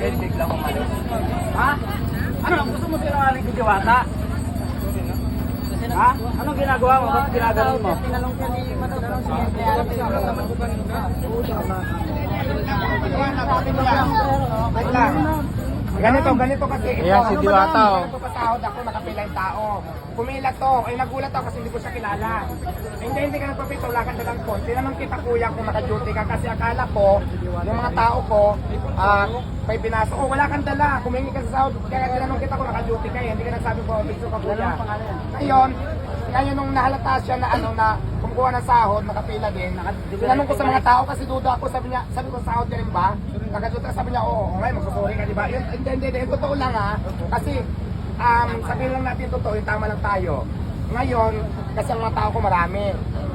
then biglang umalis. Ha? Ano? Gusto mo sinungaling si Diwata? Ha? Anong ginagawa mo? Ba't ginagawa mo? Tinanong siya ni Presidente, alam mo yung naman ko kanina. Wait lang. Ganito, ganito kasi ito. Ayan, si Ano Diwata, oh. Ganito pasahod ako, nakapila yung tao. Pumila to, ay nagulat ako kasi hindi ko siya kilala. Hindi, hindi ka nagpapito, wala kang dalang phone. Tinanong kita kuya kung naka-duty ka kasi akala ko, yung mga tao ko, ah, may pinasok, oh wala kang dala, kumingi ka sa sahod. Kaya tinanong kita kung naka-duty ka, eh. hindi ka nagsabi ko, picture ka kuya. Ngayon, ngayon nung nahalata siya na ano na kumukuha ng sahod, nakapila din. Tinanong ko sa mga tao kasi duda ako, sabi niya, sabi ko sahod ka rin ba? Nakaduta, sabi niya, oo, ngayon magsusuri ka, di ba? Hindi, hindi, hindi, totoo lang ha. Kasi, um, sabihin lang natin totoo, yung tama lang tayo. Ngayon, kasi ang mga tao ko marami.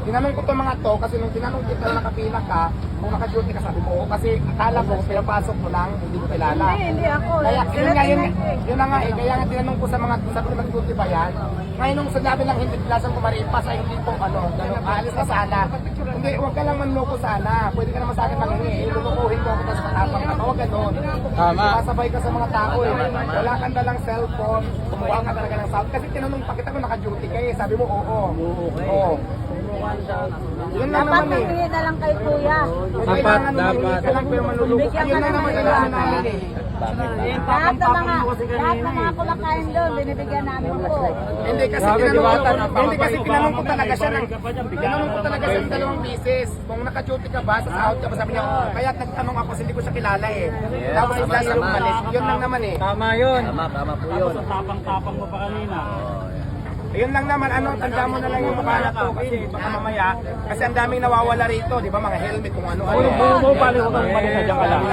Tinanong ko itong mga to, kasi nung tinanong kita na nakapila ka, kung naka-duty ka, sabi ko, oo, kasi akala ko, pinapasok mo lang, hindi ko kilala. Hindi, hindi ako. Kaya, yun nga, yun, ko yun na nga eh, kaya nga tinanong ko sa mga, sabi ko nag-duty ba yan? Ngayon nung sinabi lang hindi bilasan ko maripas ay hindi po ano, ganun, aalis ka sana. Hindi, huwag ka lang manloko sana. Pwede ka naman sa akin mangingi. Eh, lulukuhin mo ako tapos matapang ka. Huwag ganun. Tama. Sasabay ka sa mga tao eh. Wala kang dalang cellphone. Kumuha ka talaga ng sound. Kasi tinanong pa kita kung naka-duty ka eh. Sabi mo, oo. Oo. Yun lang Dapat naman eh. na lang kay Kuya. Dapat, Kailangan dapat. ka lang pero manluloko. Bigyan Yun ka lang naman ng kailangan iwanan. namin eh. Lahat ng mga, lahat ng mga kumakain doon, binibigyan namin po. Hindi kasi Grabe, tinanong ko, hindi kasi tinanong ko talaga siya ng tinanong ko talaga siya ng dalawang beses. Kung naka-duty ka ba sa sahod ka ba sabi niya, "Oo." kaya nagtanong ako kasi hindi ko siya kilala eh. Tapos siya umalis. Yun lang naman eh. Tama yun. Tama, tama po yun. Tapos ang tapang-tapang mo pa kanina. Yun lang naman, ano, tanda mo na lang yung mukha na to kasi baka mamaya, kasi ang daming nawawala rito, di ba, mga helmet kung ano. Puro puro mo pala huwag kang balik na dyan ka lang.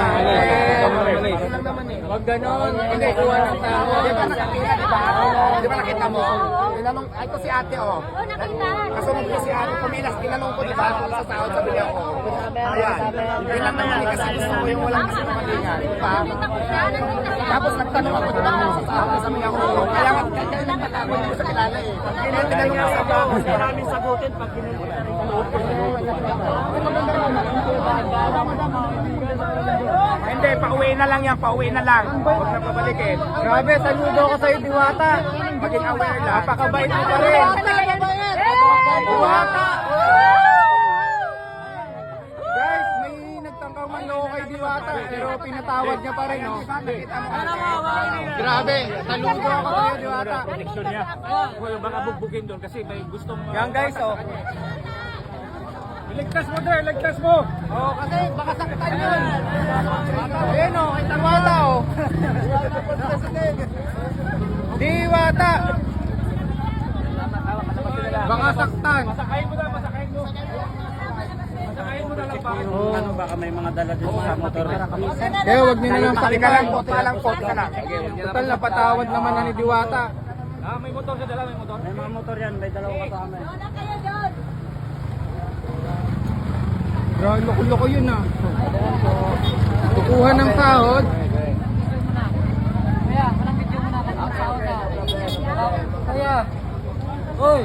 Naman eh. Huwag ganon. Hindi, kuha ng tao. Di ba nakapila, di ba? Di ba nakita mo? Tinanong, ay ito si ate, oh. Oh, nakita. Kasunod ko si ate, pumilas, tinanong ko, di ba, kung sa sahod, sabi niya, oh. Ayan. Yun lang naman kasi gusto ko yung walang kasinungalingan, di ba? Tapos nagtanong ako, ba, kung sa sahod, sabi oh. Kaya nga, kaya nagtatako, hindi ko sa kilala eh. Kaya tinanong ko sa sahod. Maraming sagutin pag kinuha Hindi, pauwi na lang yan, pauwi na lang. Huwag na pabalikin. Grabe, saludo ko sa'yo, Diwata. Maging aware lang. Napakabait mo pa rin. Diwata! Guys, may nagtangkang Diwata, pero pinatawad niya pa rin, oh. Grabe, saludo ako sa'yo, Diwata. connection niya. Well, baka bugbugin doon kasi may gustong... Yan guys, oh. Iligtas mo there, iligtas mo! Oh, kasi baka saktan yun. Ayun oh, kay Diwata oh. Diwata. Baka saktan. Masakayin mo na, na ba? Ano baka may mga dala dito sa motor. Kaya wag niyo na lang Pati ka lang po, pakita. ka lang po, ka lang. Total, napatawad naman na ni Diwata. Ah, may motor sa dala, may motor. May mga motor yan, may dalawa kasama. eh. Wala kayo doon. Bro, loko-loko yun ah. Kukuha ng sahod. Kaya, walang video mo na. Kaya, Kaya, Oy,